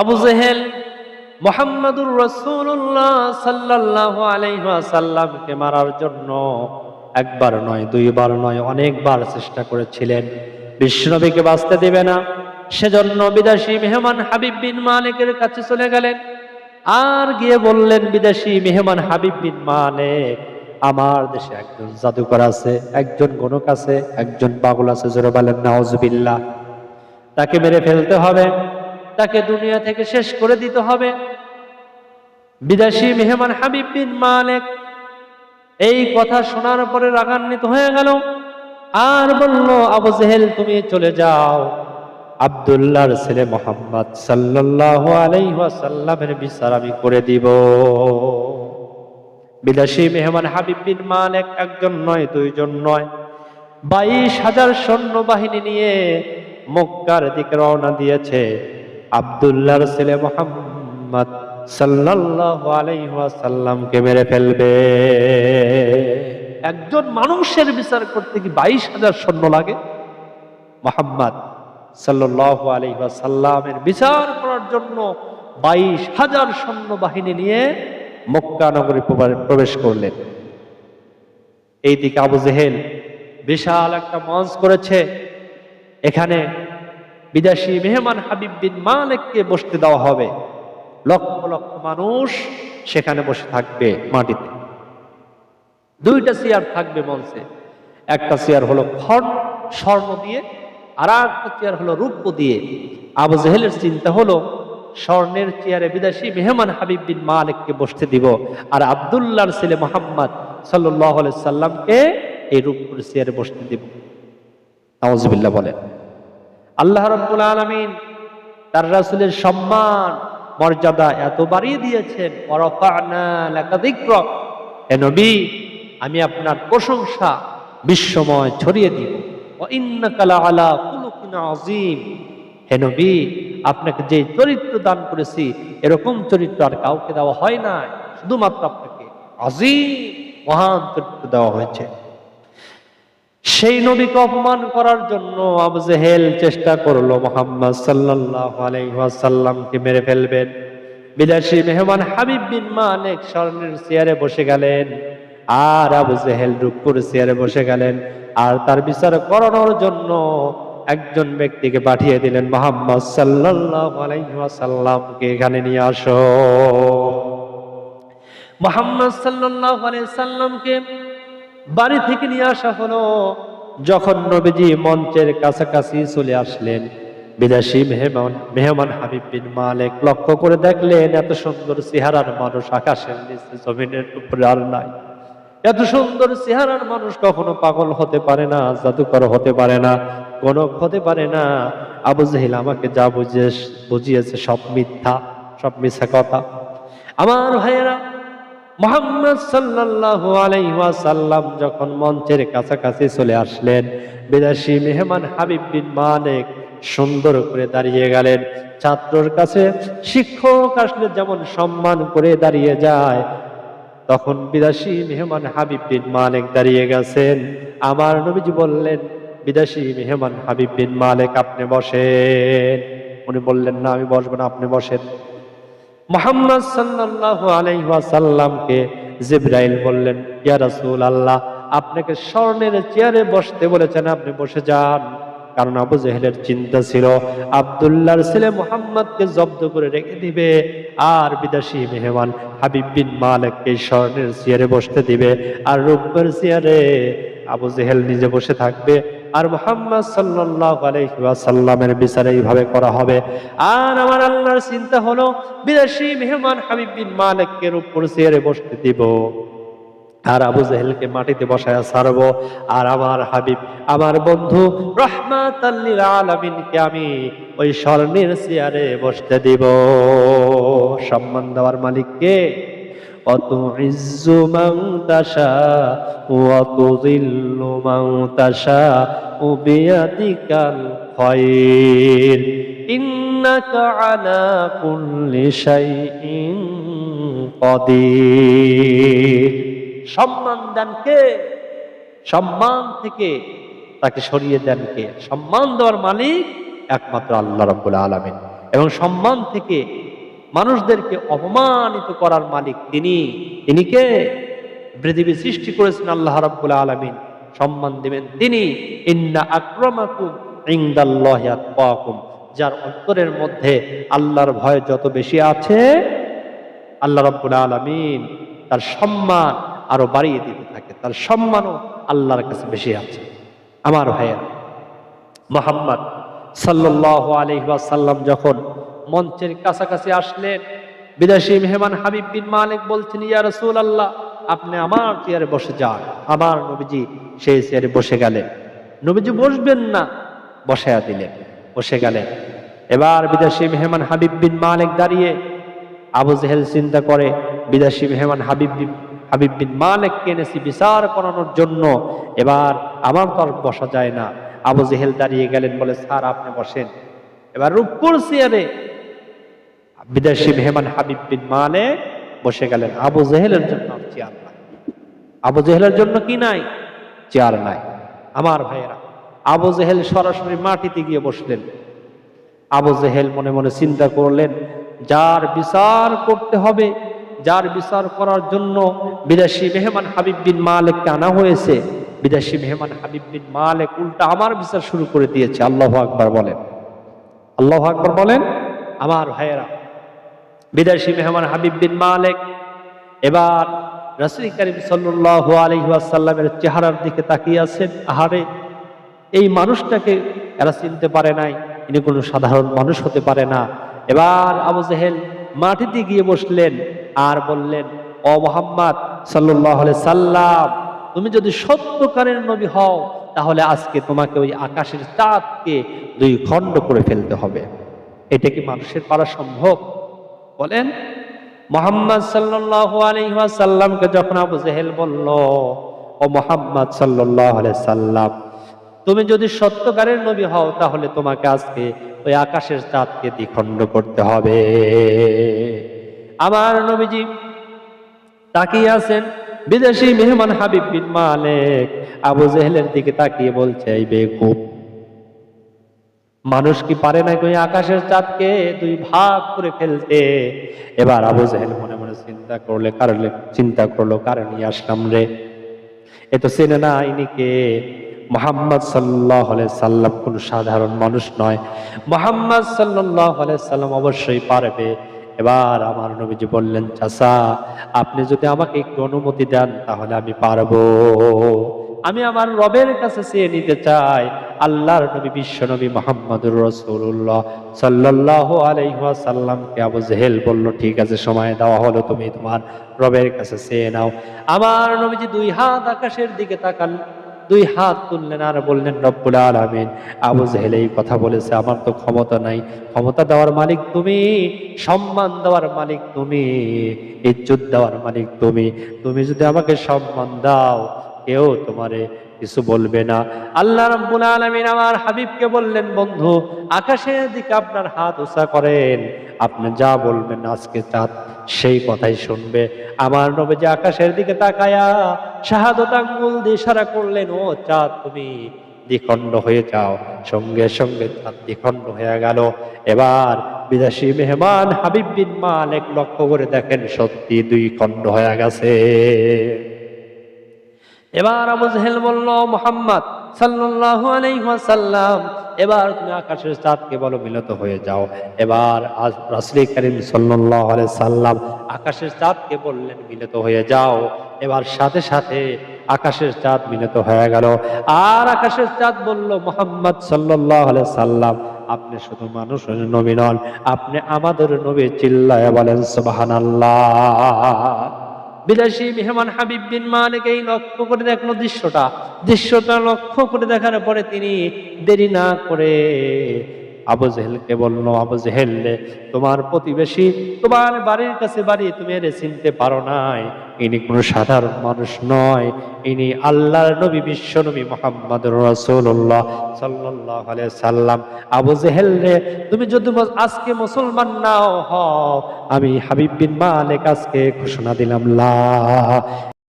আবু জেহেল, মোহাম্মদুর রসুল্লাহ সাল্লাহ আলাইসাল্লামকে মারার জন্য একবার নয়, দুইবার নয়, অনেকবার চেষ্টা করেছিলেন। বিষ্ণবীকে বাঁচতে দেবে না। সেজন্য বিদেশি মেহমান হাবিব বিন মালিকের কাছে চলে গেলেন। আর গিয়ে বললেন, বিদেশি মেহমান হাবিব বিন মালিক, আমার দেশে একজন জাদুকর আছে, একজন গণক আছে, একজন পাগল আছে, জোরে বলেন নাওজবিল্লাহ তাকে মেরে ফেলতে হবে। তাকে দুনিয়া থেকে শেষ করে দিতে হবে। বিদেশি মেহমান হাবিব বিন মালিক এই কথা শোনার পরে রাগান্বিত হয়ে গেল। আর বলল, আবু জেহেল, তুমি চলে যাও। আব্দুল্লাহর ছেলে মোহাম্মদ সাল্লাল্লাহু আলাইহি ওয়াসাল্লামের বিচার আমি করে দিব। বিদেশি মেহমান হাবিব বিন মালিক একজন নয়, দুইজন নয়। বাইশ হাজার সৈন্য বাহিনী নিয়ে মক্কার দিকে রওনা দিয়েছে। আব্দুল্লাহর ছেলে মোহাম্মদ সাল্লাল্লাহু আলাইহি ওয়াসাল্লামকে মেরে ফেলবে। একজন মানুষের বিচার করতে কি বাইশ হাজার সৈন্য লাগে? মোহাম্মদ আলাইহি ওয়াসাল্লামের বিচার করার জন্য বাইশ হাজার সৈন্য বাহিনী নিয়ে মক্কা নগরী প্রবা- প্রবেশ করলেন। এইদিকে আবু জেহেল বিশাল একটা মঞ্চ করেছে। এখানে বিদেশি মেহমান হাবিব বিন মালিককে বসতে দেওয়া হবে। লক্ষ লক্ষ মানুষ সেখানে বসে থাকবে মাটিতে। দুইটা চেয়ার থাকবে মঞ্চে। একটা চেয়ার হলো খড়, স্বর্ণ দিয়ে, আর একটা চেয়ার হলো রূপ্য দিয়ে। আবু জেহেলের চিন্তা হলো, স্বর্ণের চেয়ারে বিদেশি মেহমান হাবিব বিন মালিককে বসতে দিব, আর আবদুল্লাহর ছেলে মোহাম্মদ সাল্লাহ সাল্লামকে এই রূপপুর চেয়ারে বসতে দিব। নওয়াজবিল্লাহ বলেন। আল্লাহ রব্বুল আলমিন তার রাসূলের সম্মান, মর্যাদা এত বাড়িয়ে দিয়েছেন। নবী, আমি আপনার প্রশংসা বিশ্বময় ছড়িয়ে দিব। আযীম। হে নবী, আপনাকে যে চরিত্র দান করেছি, এরকম চরিত্র আর কাউকে দেওয়া হয় না শুধুমাত্র আপনাকে আজিম মহান চরিত্র দেওয়া হয়েছে। সেই নবীকে অপমান করার জন্য আবু জেহেল চেষ্টা করল মোহাম্মদ সাল্লাল্লাহু আলাইহি ওয়াসাল্লামকে মেরে ফেলবেন। বিদেশি মেহমান হাবিব বিন মালিক স্বর্ণের চেয়ারে বসে গেলেন, আর আবু জেহেল রূপপুর চেয়ারে বসে গেলেন, আর তার বিচার করানোর জন্য একজন ব্যক্তিকে পাঠিয়ে দিলেন মোহাম্মদ সাল্লাল্লাহু আলাইহি ওয়াসাল্লামকে এখানে নিয়ে আসো। মোহাম্মদ সাল্লাল্লাহু আলাইহি সাল্লামকে বাড়ি থেকে নিয়ে আসা হলো। যখন নবীজি মঞ্চের কাছাকাছি চলে আসলেন, বিদেশি মেহমান মেহমান হাবিব বিন মালিক লক্ষ্য করে দেখলেন এত সুন্দর চেহারার মানুষ আকাশের নিচে, জমিনের উপরে আর নাই। এত সুন্দর চেহারার মানুষ কখনো পাগল হতে পারে না, জাদুকর হতে পারে না, গণক হতে পারে না। আবু জাহিল আমাকে যা বুঝিয়ে বুঝিয়েছে, সব মিথ্যা সব মিথ্যা কথা। আমার ভাইয়েরা মোহাম্মদ সাল্লাল্লাহু আলাইহি যখন মঞ্চের কাছাকাছি চলে আসলেন, বিদেশি মেহমান হাবিব বিন মালিক সুন্দর করে দাঁড়িয়ে গেলেন। ছাত্রর কাছে শিক্ষক আসলে যেমন সম্মান করে দাঁড়িয়ে যায়, তখন বিদেশি মেহমান হাবিব বিন মালিক দাঁড়িয়ে গেছেন। আমার নবীজি বললেন, বিদেশি মেহমান হাবিব বিন মালিক, আপনি বসেন। উনি বললেন, না, আমি বসবো না, আপনি বসেন। মোহাম্মদ সাল্লাল্লাহু আলাইহি ওয়াসাল্লামকে জিব্রাইল বললেন, ইয়া রাসূল আল্লাহ আপনাকে স্বর্ণের চেয়ারে বসতে বলেছেন, আপনি বসে যান। কারণ আবু জেহেলের চিন্তা ছিল, আব্দুল্লাহর ছেলে মোহাম্মদকে জব্দ করে রেখে দিবে, আর বিদেশি মেহমান হাবিব বিন মালিককে স্বর্ণের চেয়ারে বসতে দিবে, আর রূপের চেয়ারে আবু জেহেল নিজে বসে থাকবে। আর মোহাম্মদ ওয়াসাল্লামের বিচার এইভাবে করা হবে। আর আমার আল্লাহর চিন্তা হলো, বিদেশি মেহমান হাবিব বিন মালিককে উপর চেয়ারে বসতে দিব, আর আবু জাহেলকে মাটিতে বসায় ছাড়বো, আর আমার হাবিব, আমার বন্ধু রহমাত আলামিনকে আমি ওই স্বর্ণের চেয়ারে বসতে দিব। সম্মান দেওয়ার মালিককে وتعز من تشاء وتذل من تشاء بيدك الخير إنك على كل شيء قدير সম্মান দেন কে সম্মান থেকে তাকে সরিয়ে দেন কে সম্মান দেওয়ার মালিক একমাত্র আল্লাহ রাব্বুল আলামিন এবং সম্মান থেকে মানুষদেরকে অপমানিত করার মালিক তিনি। তিনি কে? পৃথিবী সৃষ্টি করেছেন আল্লাহ রাব্বুল আলামিন। সম্মান দিবেন তিনি। ইন্না আক্রমাকুম ইনদাল্লাহি যার অন্তরের মধ্যে আল্লাহর ভয় যত বেশি আছে, আল্লাহ রাব্বুল আলামিন তার সম্মান আরও বাড়িয়ে দিতে থাকে। তার সম্মানও আল্লাহর কাছে বেশি আছে। আমার ভাইয়েরা, মোহাম্মদ সাল্লাহ আলহাসাল্লাম যখন মঞ্চের কাছাকাছি আসলেন বিদেশি মেহমান হাবিব বিন মালিক বলছেন, ইয়া রসুল আল্লাহ আপনি আমার চেয়ারে বসে যান। আমার নবীজি সেই চেয়ারে বসে গেলেন। নবীজি বসবেন না, বসায়া দিলেন, বসে গেলেন। এবার বিদেশি মেহমান হাবিব বিন মালিক দাঁড়িয়ে আবু জেহেল চিন্তা করে, বিদেশি মেহমান হাবিব হাবিব বিন মালিককে এনেছি বিচার করানোর জন্য, এবার আমার তো বসা যায় না। আবু জেহেল দাঁড়িয়ে গেলেন, বলে, স্যার, আপনি বসেন। এবার রূপপুর চেয়ারে বিদেশি মেহমান হাবিব বিন মালিক বসে গেলেন। আবু জেহেলের জন্য চেয়ার নাই। আবু জেহেলের জন্য কি নাই? চেয়ার নাই। আমার ভাইয়েরা, আবু জেহেল সরাসরি মাটিতে গিয়ে বসলেন। আবু জেহেল মনে মনে চিন্তা করলেন, যার বিচার করতে হবে, যার বিচার করার জন্য বিদেশি মেহমান হাবিব বিন মালিককে আনা হয়েছে, বিদেশি মেহমান হাবিব বিন মালিক উল্টা আমার বিচার শুরু করে দিয়েছে। আল্লাহ আকবার বলেন। আল্লাহ আকবার বলেন, আমার ভাইয়েরা বিদেশি মেহমান হাবিব বিন মালেক। এবার রাসুল করিম সাল্লাহ আলহিহাসাল্লামের চেহারার দিকে তাকিয়ে আছেন। আহারে, এই মানুষটাকে এরা চিনতে পারে নাই, ইনি কোনো সাধারণ মানুষ হতে পারে না। এবার আবু জেহেল মাটিতে গিয়ে বসলেন আর বললেন, ও মোহাম্মদ সাল্লাহ সাল্লাম, তুমি যদি সত্যকারের নবী হও, তাহলে আজকে তোমাকে ওই আকাশের চাঁদকে দুই খণ্ড করে ফেলতে হবে। এটা কি মানুষের পারা সম্ভব? বলেন, মোহাম্মদ সাল্লাহ আলহাসাল্লামকে যখন আবু জেহেল বলল, ও মোহাম্মদ সাল্লাহ সাল্লাম তুমি যদি সত্যকারের নবী হও, তাহলে তোমাকে আজকে ওই আকাশের চাঁদকে দ্বিখণ্ড করতে হবে। আমার নবীজি তাকিয়ে আছেন, বিদেশি মেহমান হাবিব বিন মালিক, আবু জেহেলের দিকে তাকিয়ে বলছে, এই বেকুব মানুষ কি পারে না ওই আকাশের চাঁদকে? দুই ভাগ করে ফেলতে। এবার আবু জেহেল মনে মনে চিন্তা করলে, কারণে চিন্তা করল, কারণ আসলাম রে। এ তো চেনে না ইনি কে? মোহাম্মদ সাল্লাহ সাল্লাম কোন সাধারণ মানুষ নয়। মোহাম্মদ সাল্লাহ সাল্লাম অবশ্যই পারবে। এবার আমার নবীজি বললেন চাষা আপনি যদি আমাকে একটু অনুমতি দেন, তাহলে আমি পারব। আমি আমার রবের কাছে চেয়ে নিতে চাই, আল্লাহর নবী, বিশ্ব নবী মোহাম্মদুর রসুল্লাহ সাল্লাহ আলাইসাল্লামকে আবু জেহেল বলল, ঠিক আছে, সময় দেওয়া হলো, তুমি তোমার রবের কাছে চেয়ে নাও। আমার নবীজি দুই হাত আকাশের দিকে তাকান দুই হাত তুললেন আর বললেন, রব্বুল আলামিন। আবু জেহেল এই কথা বলেছে, আমার তো ক্ষমতা নাই, ক্ষমতা দেওয়ার মালিক তুমি, সম্মান দেওয়ার মালিক তুমি, ইজ্জত দেওয়ার মালিক তুমি। তুমি যদি আমাকে সম্মান দাও কেউ তোমারে কিছু বলবে না। আল্লাহ রাব্বুল আলামিন আমার হাবিবকে বললেন, বন্ধু, আকাশের দিকে আপনার হাত উঁচা করেন। আপনি যা বলবেন আজকে চাঁদ সেই কথাই শুনবে। আমার নবী যে আকাশের দিকে তাকায়া শাহাদত আঙ্গুল দিয়ে ইশারা করলেন, ও চাঁদ, তুমি দ্বিখণ্ড হয়ে যাও। সঙ্গে সঙ্গে চাঁদ দ্বিখণ্ড হয়ে গেল। এবার বিদেশি মেহমান হাবিব বিন মালিক লক্ষ্য করে দেখেন সত্যি দুই খণ্ড হয়ে গেছে। এবার আবু জেহেল বলল, মোহাম্মদ সাল্লাল্লাহু আলাইহি ওয়াসাল্লাম, এবার তুমি আকাশের চাঁদকে বলো মিলত হয়ে যাও। এবার আজ রাসূল করিম আলাইহি সাল্লাম আকাশের চাঁদকে বললেন, মিলিত হয়ে যাও। এবার সাথে সাথে আকাশের চাঁদ মিলিত হয়ে গেল। আর আকাশের চাঁদ বলল, মোহাম্মদ আলাইহি সাল্লাম আপনি শুধু মানুষ নবী নন, আপনি আমাদের নবী চিল্লায় বলেন, সুবহানাল্লাহ। বিদেশি মেহমান হাবিব বিন মালিক এই লক্ষ্য করে দেখল দৃশ্যটা। দৃশ্যটা লক্ষ্য করে দেখার পরে তিনি দেরি না করে আবু জেহেলকে বলল আবু জেহেল, তোমার প্রতিবেশী তোমার বাড়ির কাছে বাড়ি তুমি এর চিনতে পারো নাই। ইনি কোনো সাধারণ মানুষ নয়। ইনি আল্লাহর নবী, বিশ্ব নবী মোহাম্মদ রসুল্লাহ সাল্লাহ সাল্লাম। আবু জেহেল তুমি যদি আজকে মুসলমান নাও, হও। আমি হাবিব বিন মালিক আজকে ঘোষণা দিলাম, লা